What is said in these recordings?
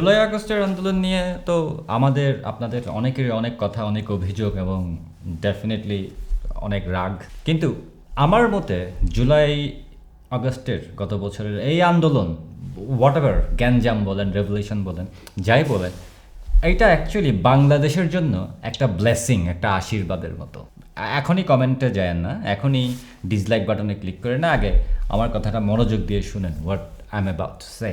জুলাই আগস্টের আন্দোলন নিয়ে তো আমাদের, আপনাদের অনেকেরই অনেক কথা, অনেক অভিযোগ এবং ডেফিনেটলি অনেক রাগ। কিন্তু আমার মতে জুলাই আগস্টের গত বছরের এই আন্দোলন হোয়াট এভার গ্যাঞ্জাম বলেন রেভলিউশন বলেন, যাই বলেন এইটা অ্যাকচুয়ালি বাংলাদেশের জন্য একটা ব্লেসিং একটা আশীর্বাদের মতো। এখনই কমেন্টে যায় না, এখনই ডিসলাইক বাটনে ক্লিক করে না, আগে আমার কথাটা মনোযোগ দিয়ে শুনেন what I am about say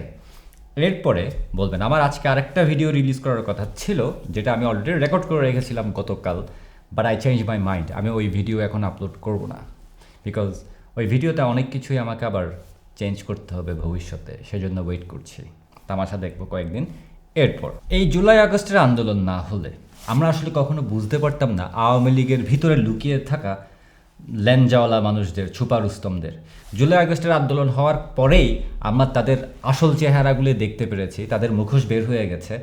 এরপরে বলবেন, আমার আজকে আরেকটা ভিডিও রিলিজ করার কথা ছিল, যেটা আমি অলরেডি রেকর্ড করে রেখেছিলাম গতকাল but I change my mind আমি ওই ভিডিও এখন আপলোড করব না। বিকজ ওই ভিডিওতে অনেক কিছুই আমাকে আবার চেঞ্জ করতে হবে ভবিষ্যতে, সেজন্য ওয়েট করছি। তামাশা দেখব কয়েকদিন। এরপর, এই জুলাই আগস্টের আন্দোলন না হলে আমরা আসলে কখনো বুঝতে পারতাম না আওয়ামী লীগের ভিতরে লুকিয়ে থাকা ল্যাঞ্জাওয়ালা মানুষদের ছুপা রুস্তমদের জুলাই আগস্টের আন্দোলন হওয়ার পরেই আমরা তাদের আসল চেহারাগুলি দেখতে পেরেছি, তাদের মুখোশ বের হয়ে গেছে,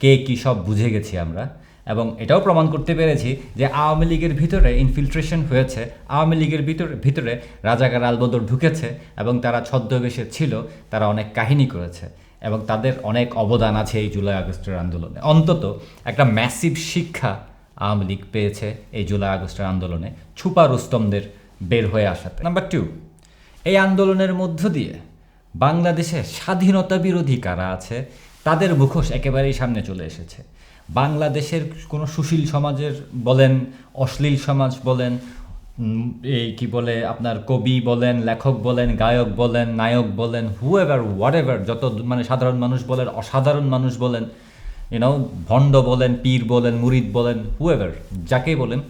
কে কী সব বুঝে গেছি আমরা। এবং এটাও প্রমাণ করতে পেরেছি যে আওয়ামী লীগের ভিতরে ইনফিলট্রেশন হয়েছে, আওয়ামী লীগের ভিতরে ভিতরে রাজাকার আলবদর ঢুকেছে এবং তারা ছদ্মবেশে ছিল, তারা অনেক কাহিনী করেছে এবং তাদের অনেক অবদান আছে এই জুলাই আগস্টের আন্দোলনে। অন্তত একটা ম্যাসিভ শিক্ষা আওয়ামী লীগ পেয়েছে এই জুলাই আগস্টের আন্দোলনে ছুপা রুস্তমদের বের হয়ে আসাতে। নাম্বার টু এই আন্দোলনের মধ্য দিয়ে বাংলাদেশে স্বাধীনতা বিরোধী কারা আছে তাদের মুখোশ একেবারেই সামনে চলে এসেছে। বাংলাদেশের কোনো সুশীল সমাজের বলেন অশ্লীল সমাজ বলেন এই কি বলে আপনার কবি বলেন লেখক বলেন গায়ক বলেন নায়ক বলেন হু এভার হোয়াট এভার যত মানে সাধারণ মানুষ বলেন অসাধারণ মানুষ বলেন ইউনো ভণ্ড বলেন, পীর বলেন, মুরিদ বলেন হুয়েভার যাকেই বলেন,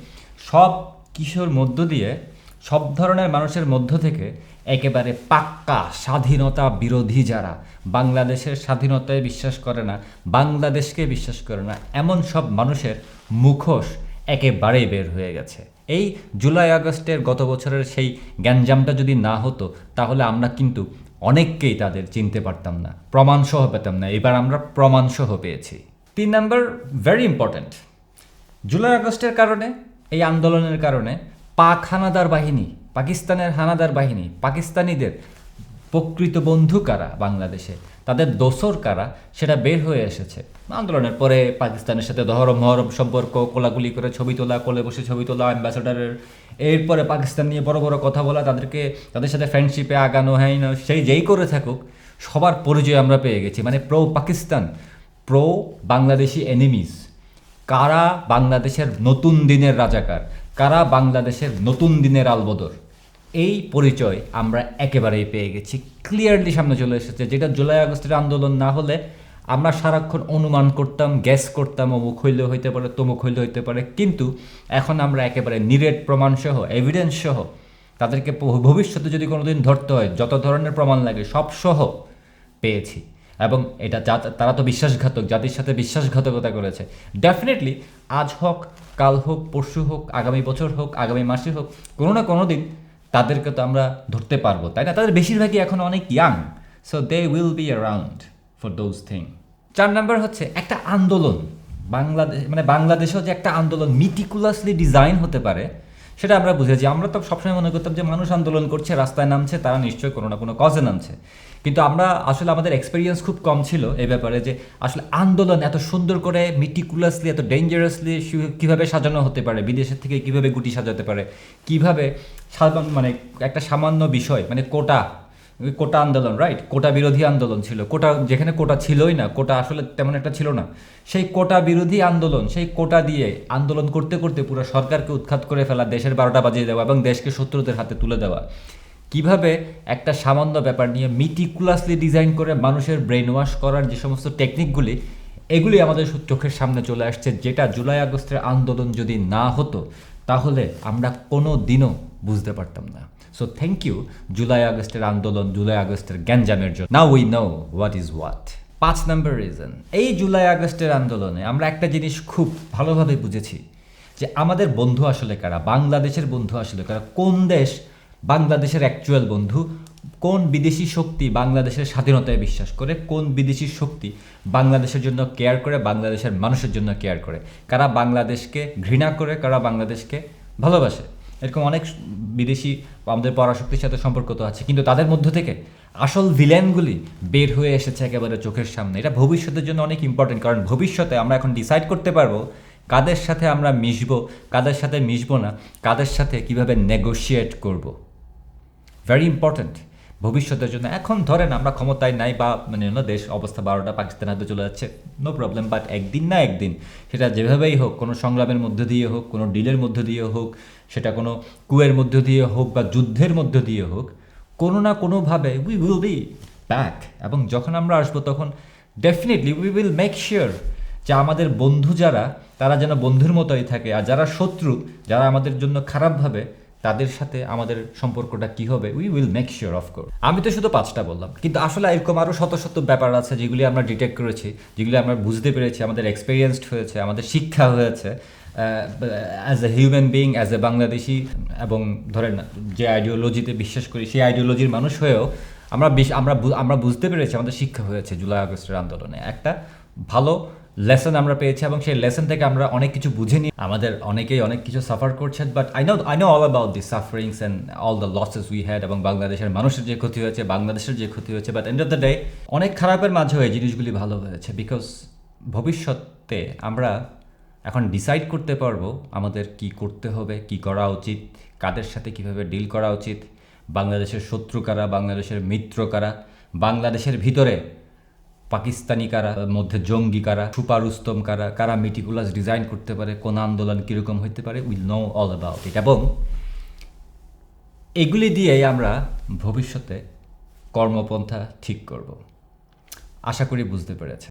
সব কিশোর মধ্য দিয়ে, সব ধরনের মানুষের মধ্য থেকে একেবারে পাক্কা স্বাধীনতা বিরোধী যারা, বাংলাদেশের স্বাধীনতায় বিশ্বাস করে না, বাংলাদেশকে বিশ্বাস করে না, এমন সব মানুষের মুখোশ একেবারেই বের হয়ে গেছে। এই জুলাই আগস্টের গত বছরের সেই গ্যাঞ্জামটা যদি না হতো, তাহলে আমরা কিন্তু অনেককেই তাদের চিনতে পারতাম না। প্রমাণসহ পেতাম না। এবার আমরা প্রমাণসহ পেয়েছি। তিন নাম্বার ভেরি ইম্পর্ট্যান্ট জুলাই আগস্টের কারণে, এই আন্দোলনের কারণে পাক হানাদার বাহিনী, পাকিস্তানের হানাদার বাহিনী, পাকিস্তানিদের প্রকৃত বন্ধু কারা বাংলাদেশে? তাদের দোসর কারা? সেটা বের হয়ে এসেছে। আন্দোলনের পরে পাকিস্তানের সাথে দহরম মহরম সম্পর্ক কোলাগুলি করে ছবি তোলা, কোলে বসে ছবি তোলা অ্যাম্বাসেডারের এরপরে পাকিস্তান নিয়ে বড় বড় কথা বলা, তাদেরকে, তাদের সাথে ফ্রেন্ডশিপে আগানো হ্যাঁ সেই যেই করে থাকুক, সবার পরিচয় আমরা পেয়ে গেছি। মানে pro Pakistan pro Bangladeshi enemies কারা বাংলাদেশের নতুন দিনের রাজাকার কারা বাংলাদেশের নতুন দিনের আলবদর এই পরিচয় আমরা একেবারেই পেয়ে গেছি। ক্লিয়ারলি সামনে চলে এসেছে, যেটা জুলাই আগস্টের আন্দোলন না হলে আমরা সারাক্ষণ অনুমান করতাম গ্যাস করতাম, অমুক হইলেও হইতে পারে, তমুক হইলেও হইতে পারে। কিন্তু এখন আমরা একেবারে নিরেট প্রমাণসহ এভিডেন্স সহ তাদেরকে ভবিষ্যতে যদি কোনোদিন ধরতে হয়, যত ধরনের প্রমাণ লাগে সব সহ পেয়েছি। এবং এটা তারা তো বিশ্বাসঘাতক, জাতির সাথে বিশ্বাসঘাতকতা করেছে। ডেফিনেটলি আজ হোক, কাল হোক, পরশু হোক, আগামী বছর হোক, আগামী মাসে হোক, কোনো না কোনো দিন তাদেরকে তো আমরা ধরতে পারব, তাই না? তাদের বেশিরভাগই এখন অনেক young so they will be around for those thing চার নাম্বার হচ্ছে একটা আন্দোলন। বাংলাদেশ মানে বাংলাদেশেও যে একটা আন্দোলন মিটিকুলাসলি ডিজাইন হতে পারে সেটা আমরা বুঝেছি। আমরা তো সবসময় মনে করতাম যে মানুষ আন্দোলন করছে, রাস্তায় নামছে, তারা নিশ্চয়ই কোনো না কোনো কজে নামছে। কিন্তু আমরা আসলে আমাদের এক্সপিরিয়েন্স খুব কম ছিল এ ব্যাপারে যে আসলে আন্দোলন এত সুন্দর করে মিটিকুলাসলি এত ডেঞ্জারাসলি কীভাবে সাজানো হতে পারে, বিদেশের থেকে কীভাবে গুটি সাজাতে পারে, কীভাবে সাধারণ মানে একটা সামান্য বিষয় মানে কোটা কোটা আন্দোলন রাইট কোটা বিরোধী আন্দোলন ছিল। কোটা, যেখানে কোটা ছিলই না, কোটা আসলে তেমন একটা ছিল না। সেই কোটা বিরোধী আন্দোলন, সেই কোটা দিয়ে আন্দোলন করতে করতে পুরো সরকারকে উৎখাত করে ফেলা, দেশের বারোটা বাজিয়ে দেওয়া এবং দেশকে শত্রুদের হাতে তুলে দেওয়া। কীভাবে একটা সামান্য ব্যাপার নিয়ে মিটিকুলাসলি ডিজাইন করে মানুষের ব্রেন ওয়াশ করার যে সমস্ত টেকনিকগুলি এগুলি আমাদের চোখের সামনে চলে আসছে। যেটা জুলাই আগস্টের আন্দোলন যদি না হতো, তাহলে আমরা কোনো দিনও বুঝতে পারতাম না। সো থ্যাংক ইউ জুলাই আগস্টের আন্দোলন জুলাই আগস্টের গ্যাঞ্জামের জন্য। Now we know what is what পাঁচ নম্বর রিজন এই জুলাই আগস্টের আন্দোলনে আমরা একটা জিনিস খুব ভালোভাবে বুঝেছি, যে আমাদের বন্ধু আসলে কারা? বাংলাদেশের বন্ধু আসলে কারা? কোন দেশ বাংলাদেশের অ্যাকচুয়াল বন্ধু? কোন বিদেশি শক্তি বাংলাদেশের স্বাধীনতায় বিশ্বাস করে? কোন বিদেশি শক্তি বাংলাদেশের জন্য কেয়ার করে? বাংলাদেশের মানুষের জন্য কেয়ার করে? কারা বাংলাদেশকে ঘৃণা করে? কারা বাংলাদেশকে ভালোবাসে? এরকম অনেক বিদেশি আমাদের পরাশক্তির সাথে সম্পর্ক তো আছে। কিন্তু তাদের মধ্য থেকে আসল ভিলেনগুলি বের হয়ে এসেছে একেবারে চোখের সামনে। এটা ভবিষ্যতের জন্য অনেক ইম্পর্টেন্ট কারণ ভবিষ্যতে আমরা এখন ডিসাইড করতে পারব কাদের সাথে আমরা মিশব, কাদের সাথে মিশবো না, কাদের সাথে কীভাবে নেগোশিয়েট করব। ভেরি ইম্পর্ট্যান্ট ভবিষ্যতের জন্য। এখন ধরেন আমরা ক্ষমতায় নাই বা মানে অন্য দেশ অবস্থা বারোটা পাকিস্তান হাতে চলে যাচ্ছে নো প্রবলেম বাট একদিন না একদিন সেটা যেভাবেই হোক, কোনো সংগ্রামের মধ্য দিয়ে হোক, কোনো ডিলের মধ্য দিয়ে হোক, সেটা কোনো কুয়ের মধ্য দিয়ে হোক বা যুদ্ধের মধ্য দিয়ে হোক, কোনো না কোনোভাবে উই উইল বি ব্যাক এবং যখন আমরা আসব তখন definitely we will make sure যে আমাদের বন্ধু যারা, তারা যেন বন্ধুর মতোই থাকে। আর যারা শত্রু, যারা আমাদের জন্য খারাপভাবে তাদের সাথে আমাদের সম্পর্কটা কি হবে we will make sure of course আমি তো শুধু পাঁচটা বললাম, কিন্তু আসলে এরকম আরও শত শত ব্যাপার আছে যেগুলি আমরা ডিটেক্ট করেছি, যেগুলি আমরা বুঝতে পেরেছি, আমাদের এক্সপিরিয়েন্সড হয়েছে, আমাদের শিক্ষা হয়েছে as a human being as a Bangladeshi, এবং ধরেন যে আইডিওলজিতে বিশ্বাস করি, সেই আইডিওলজির মানুষ হয়েও আমরা আমরা বু- আমরা বুঝতে পেরেছি আমাদের শিক্ষা হয়েছে জুলাই আগস্টের আন্দোলনে। একটা ভালো লেসন আমরা পেয়েছি এবং সেই লেসন থেকে আমরা অনেক কিছু বুঝে নিই আমাদের অনেকেই অনেক কিছু সাফার করছেন but I know I know all about the sufferings and all the losses we had এবং বাংলাদেশের মানুষের যে ক্ষতি হয়েছে, বাংলাদেশের যে ক্ষতি হয়েছে but end of the day অনেক খারাপের মাঝেও এই জিনিসগুলি ভালো হয়েছে বিকজ ভবিষ্যতে আমরা এখন ডিসাইড করতে পারব আমাদের কি করতে হবে, কি করা উচিত, কাদের সাথে কীভাবে ডিল করা উচিত, বাংলাদেশের শত্রু কারা, বাংলাদেশের মিত্র কারা, বাংলাদেশের ভিতরে পাকিস্তানি কারা মধ্যে জঙ্গি কারা, সুপার উস্তম কারা কারা মিটিকুলাস ডিজাইন করতে পারে, কোন আন্দোলন কীরকম হইতে পারে will know all about it এবং এগুলি দিয়েই আমরা ভবিষ্যতে কর্মপন্থা ঠিক করব। আশা করি বুঝতে পেরেছে